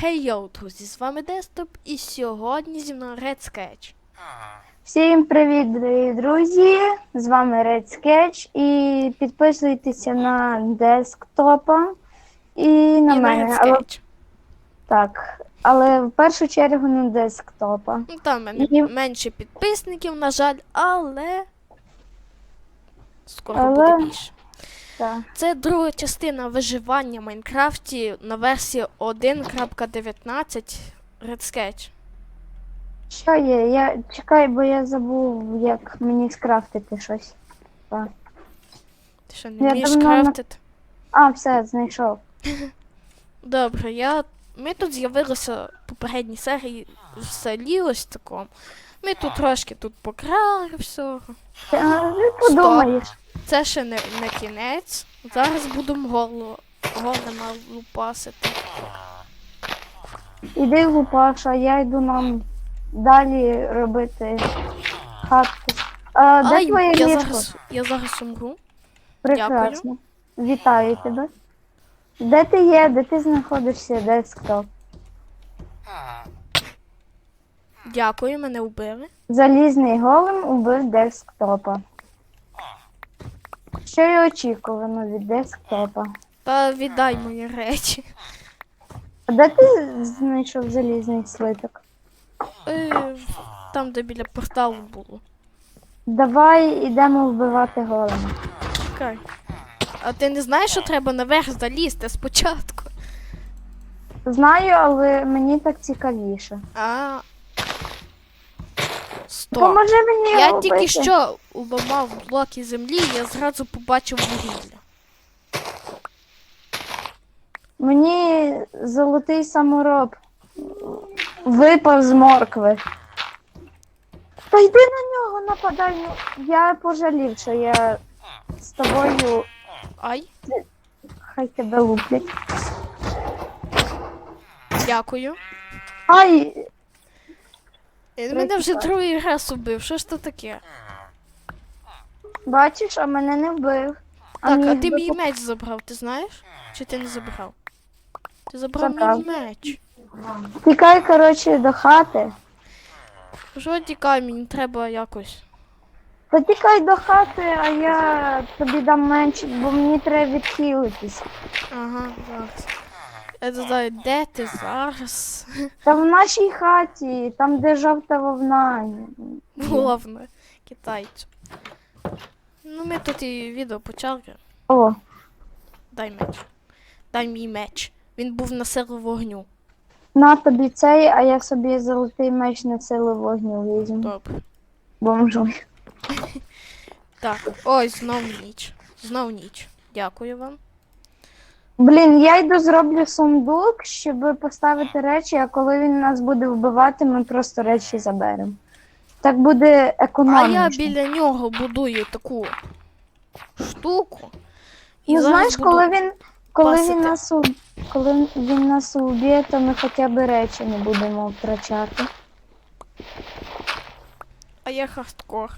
Хей йоу, друзі, з вами Дестоп і сьогодні зі мною Red Sketch. Всім привіт, дорогі друзі! З вами Red Sketch і підписуйтеся на десктопа і на і мене. на Red Але, так, але в першу чергу на десктопа. Ну, там мене І- менше підписників, на жаль, але скоро Але- буде більше. Так. Це друга частина виживання в Майнкрафті на версії 1.19 Red Sketch. Що є? Я чекай, бо я забув, як мені скрафтити щось. Так. Ти що, не Я вмієш давно на- крафтити? А, все, знайшов. Добре, я... ми тут з'явилися в попередній серії в селі ось такому. Ми тут трошки тут покрали всього. Ти, подумаєш. Це ще не, не кінець. Зараз будемо голо, голема лупасити. Іди лупаш, а я йду нам далі робити хатку. А, де Ай, твоє я ліжко? зараз, я зараз умру. Прекрасно. Вітаю тебе. Де ти є? Де ти знаходишся? Десктоп? Дякую, мене вбили. Залізний голем убив десктопа. Що й очікувано від десктопа. Та віддай мої речі. А де ти знайшов залізний слиток? Е, там, де біля порталу було. Давай ідемо вбивати голема. Чекай. А ти не знаєш, що треба наверх залізти спочатку? Знаю, але мені так цікавіше. А. Стоп. Поможи мені Я його тільки вбити. що уламав блоки землі, і я зразу побачив вугілля. Мені золотий самороб випав з моркви. Та йди на нього нападай. ну, Я пожалів, що я з тобою Ай, хай тебе луплять. дякую. Ай, мене вже другий раз убив. Що ж це таке? бачиш, а мене не вбив. Так, а ти мій меч забрав, ти знаєш? Чи ти не забрав? Ти забрав Забрав. мій меч. Тікай, коротше, до хати. Що тікай, мені треба якось. Та тікай до хати, а я тобі дам менше, бо мені треба відхилитись. Ага, зараз. Я не знаю, де ти зараз? Та в нашій хаті, там, де жовта вовна. Головне, китайцю. Ну, ми тут і відео почали. О, Дай меч. Дай мій меч. Він був на силу вогню. на тобі цей, а я собі золотий меч на силу вогню візьму. Добре. Бомжу. Так, ой, знов ніч. Знов ніч. Дякую вам. Блін, я йду зроблю сундук, щоб поставити речі, а коли він нас буде вбивати, ми просто речі заберемо. Так буде економічно. А я біля нього будую таку штуку. І Ну знаєш, коли він коли пасити. він нас у- коли він нас уб'є, то ми хоча б речі не будемо втрачати. А я хардкор.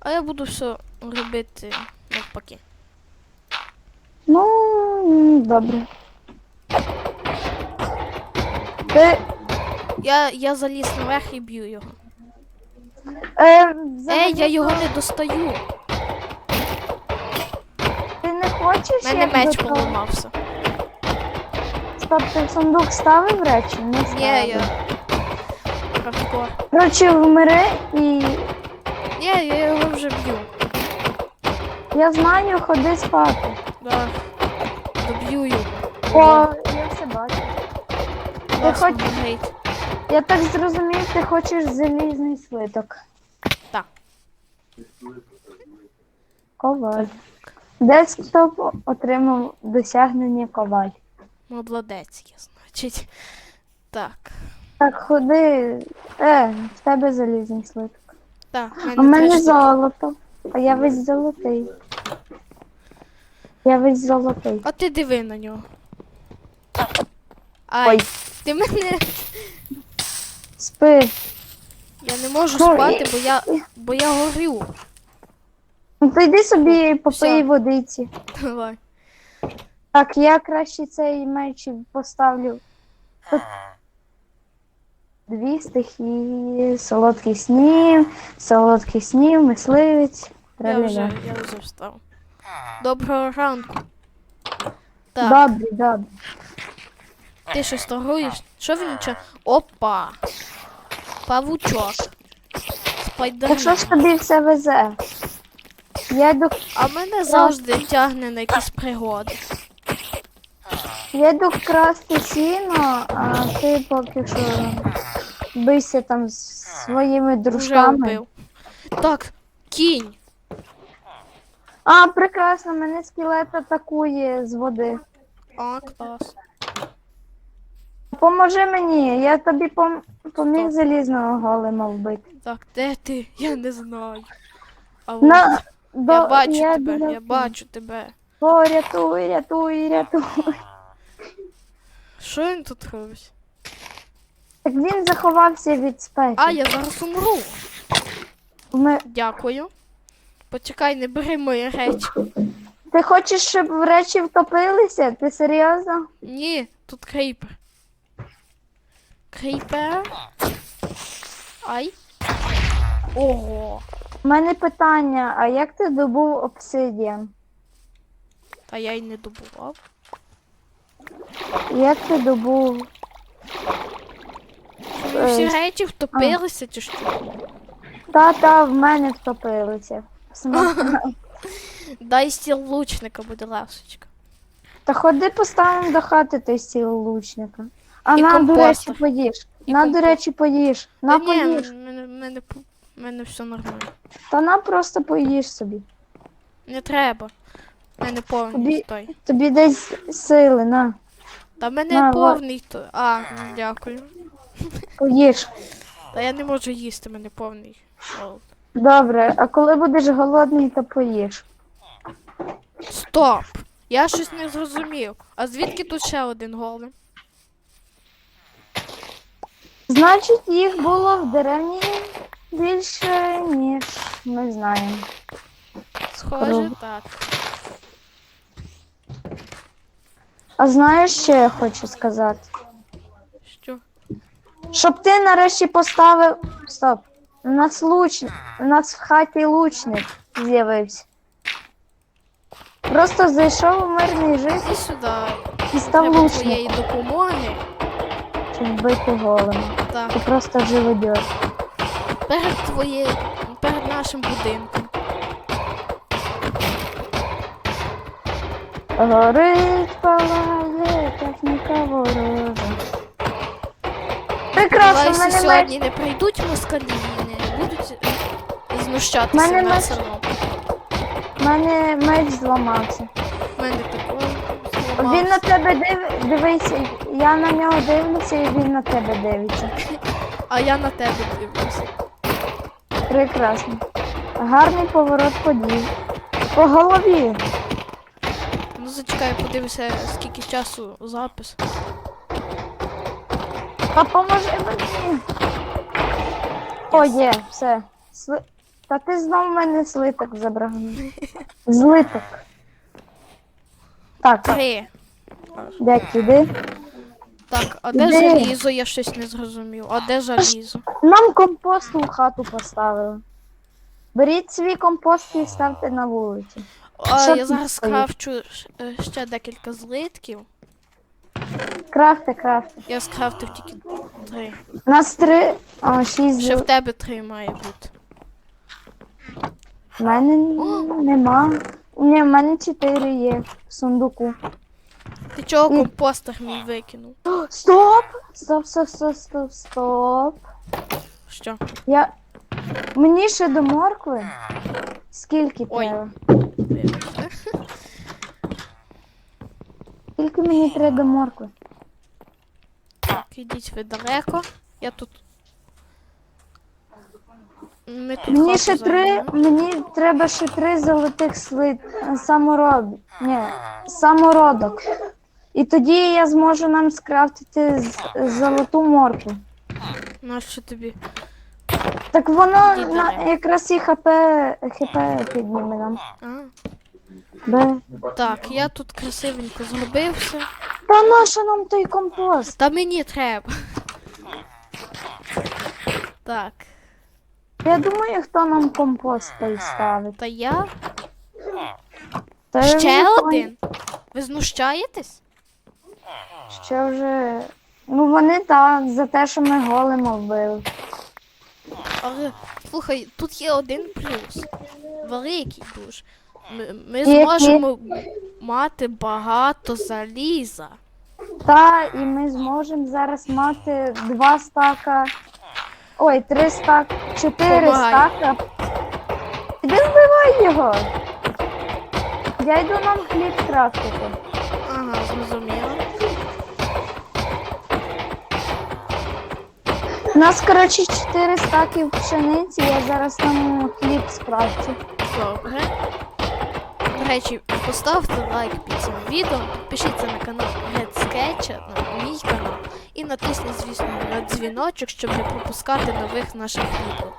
А я буду все робити навпаки. Ну, добре. Ти, Я, я заліз наверх і б'ю його. е, Ей, я його не достаю. ти не хочеш? У мене як меч до того? поламався. Стоп, ти в сундук ставив речі? Не ставив. Ні, я. Хардкор. Коротше, вмири і Ні, я його вже б'ю. я знаю, ходи спати. Да. Доб'ю його. О, я все бачу. Класно хоч-. Я так зрозумів, ти хочеш залізний свиток. Так. Коваль. Десктоп отримав досягнення коваль. Молодець, я значить. Так. Так, ходи. Е, в тебе залізний слиток. Так, в У мене, мене теж золото, а я весь золотий. Я весь золотий. А ти диви на нього. Ай, Ой. ти мене. Спи. Я не можу Ну, спати, бо я, бо я горю. Ну то йди собі попий Всё. водиці. Давай. Так, я краще цей меч поставлю. Тут дві стихії, солодкий снів, солодкий снів, мисливець. Я траля-ля. вже, я вже встав. Доброго ранку. Так, Добре, добре. ти щось торгуєш? Що він нічого? Опа! Павучок. Так що ж тобі все везе? Я йду, А мене завжди тягне на якісь пригоди. я йду красти сіно, а ти поки що бийся там з своїми дружками. вбив. Так, кінь. А, прекрасно, мене скелет атакує з води. А, клас. Поможи мені, я тобі пом- поміг залізного голема вбити. Так, де ти? Я не знаю. А от, На, до, я бачу тебе, біля- я бачу тебе. О, рятуй, рятуй, рятуй. Що він тут робить? Так він заховався від спеки. А, я зараз умру. Ми... Дякую. Почекай, не бери мої речі. Ти хочеш, щоб речі втопилися? Ти серйозно? Ні, тут крейпер. Крейпер. Ай. Ого. У мене питання, а як ти добув обсидіан? Та я й не добував. Як ти добув? Всі Е, речі втопилися чи що? Та-та, в мене втопилися. Дай стіл лучника, будь ласочка. Та ходи поставимо до хати той стіл лучника. А І на, до речі, поїж. І на, до компостер. речі, поїж. На Та ні, поїж. мене, мене, п- мене все нормально. Та на просто поїж собі. Не треба. Мене повний Тобі- той. Тобі десь сили, на, Та мене На, ла- повний той. А, дякую. поїж. Та я не можу їсти, мене повний. голод. Добре, а коли будеш голодний, то поїж. Стоп! Я щось не зрозумів. А звідки тут ще один голем? Значить, їх було в деревні більше, ніж ми знаємо. Схоже, Круто. так. А знаєш, що я хочу сказати? Що? Щоб ти нарешті поставив. Стоп. У нас лучник. У нас в хаті лучник з'явився. Просто зайшов у мирний жит Іди сюди. і став Треба лучником, твоєї допомоги. щоб вбити голема. Так. Ти просто живодьор. Перед твоє... перед нашим будинком. Горить, палає, техніка ворожа. Прекрасно, в Сподіваюся, меч. сьогодні не прийдуть москалі знущатися Мене над меч- селом. в мене меч зламався. У мене такого Він на тебе див... дивиться, я на нього дивлюся і він на тебе дивиться. А я на тебе дивлюся. Прекрасно. Гарний поворот подій. По голові. Ну зачекай, подивися, скільки часу запис. Та поможи мені. О, є, все. Та ти знов в мене слиток забрав. Злиток. Так, Три. дядь, іди. Так, а де Де? залізо? Я щось не зрозумів. А де залізо? Нам компост у хату поставили. Беріть свій компост і ставте на вулиці. А, Що я ти зараз стоїш? скрафчу е, ще декілька злитків. Крафте, крафте. Я скрафтив тільки три. У нас три, а, шість. Ще в тебе три має бути. В мене нема. Ні, в мене чотири є в сундуку. Ти чого компостер мій викинув? Стоп! Стоп, стоп, стоп, стоп, стоп. Що? Я. Мені ще до моркви. Скільки Ой. треба? Скільки мені треба до моркви? Так, ідіть ви далеко. Я тут. Ми тут Мені хату ще три. займемо. Мені треба ще три золотих слит. Самород. Ні, самородок. І тоді я зможу нам скрафтити з- золоту моркву. Нащо тобі? Так воно на, якраз і хп, хп підніме нам. А. Так, я тут красивенько зробився. Та нащо нам той компост? Та мені треба. Так, Я думаю, хто нам компост той ставить. та я. Та Ще не один. Ви знущаєтесь? Ще вже. Ну вони так, за те, що ми голимо вбили. Але слухай, тут є один плюс. Великий дуже. Ми, ми зможемо мати багато заліза. Та, і ми зможемо зараз мати два стака. Ой, три стак, чотири Помагай. стака. Іди вбивай його. Я йду нам хліб крафтити. Ага, зрозуміло. У нас, коротше, чотири стаки пшениці, я зараз нам хліб скрафчу. Добре. До речі, поставте лайк під цим відео, підпишіться на канал Red Sketch, на мій канал, і натисніть, звісно, на дзвіночок, щоб не пропускати нових наших відео.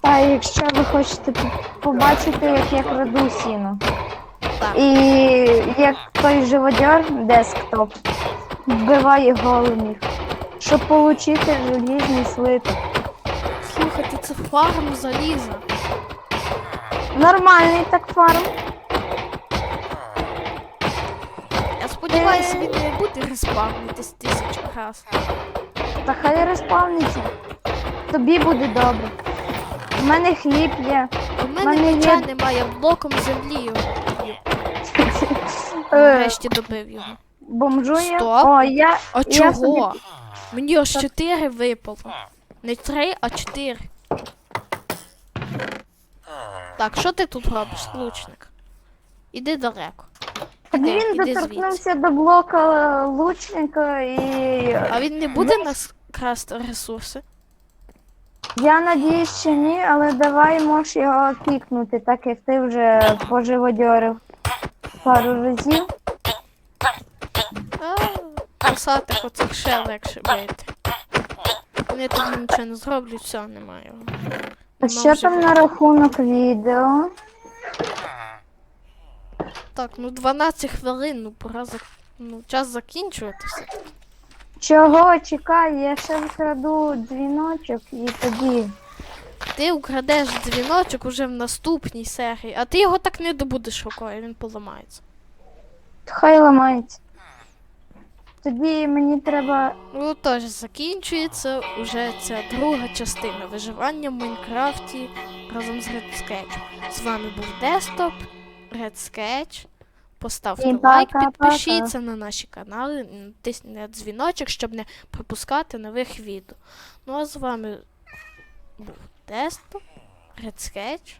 Та якщо ви хочете побачити, як я краду сіно. Так. І як той живодьор десктоп вбиває големів, щоб отримати желізний слиток. Слухайте, це фарм заліза. Нормальний так фарм. Я сподіваюся, він не буде респавнитись тисячу раз. Та хай респавниться. Тобі буде добре. У мене хліб є. У мене мене є- немає, я блоком землі. Е, Нарешті добив його. Бомжує. Стоп. О, я. А я чого? собі- Мені аж 4 випало. Не 3, а 4. Так, що ти тут робиш, лучник? Іди далеко. Так він іди доторкнувся до блока лучника і. А він не буде нас красти ресурси? Я надіюсь, що ні, але давай можеш його кікнути, так як ти вже поживодьорив пару разів. А, оцих ще легше бити. Вони тобі нічого не зроблять, все, немає. його. А Нема що вже там на рахунок відео? Так, ну 12 хвилин, ну пора зак... ну, час закінчуватися. Чого чекай, я ще вкраду дзвіночок і тоді. Ти украдеш дзвіночок уже в наступній серії, а ти його так не добудеш рукою, він поламається. Хай ламається. Тоді мені треба. Ну тож закінчується уже ця друга частина виживання в Майнкрафті разом з Sketch. З вами був Дестоп, Red Sketch. Поставте І лайк, пока-пока. підпишіться на наші канали, натисніть на дзвіночок, щоб не пропускати нових відео. Ну а з вами був Тест. Red Sketch.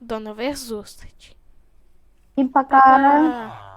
До нових зустрічей. І пока. Пока.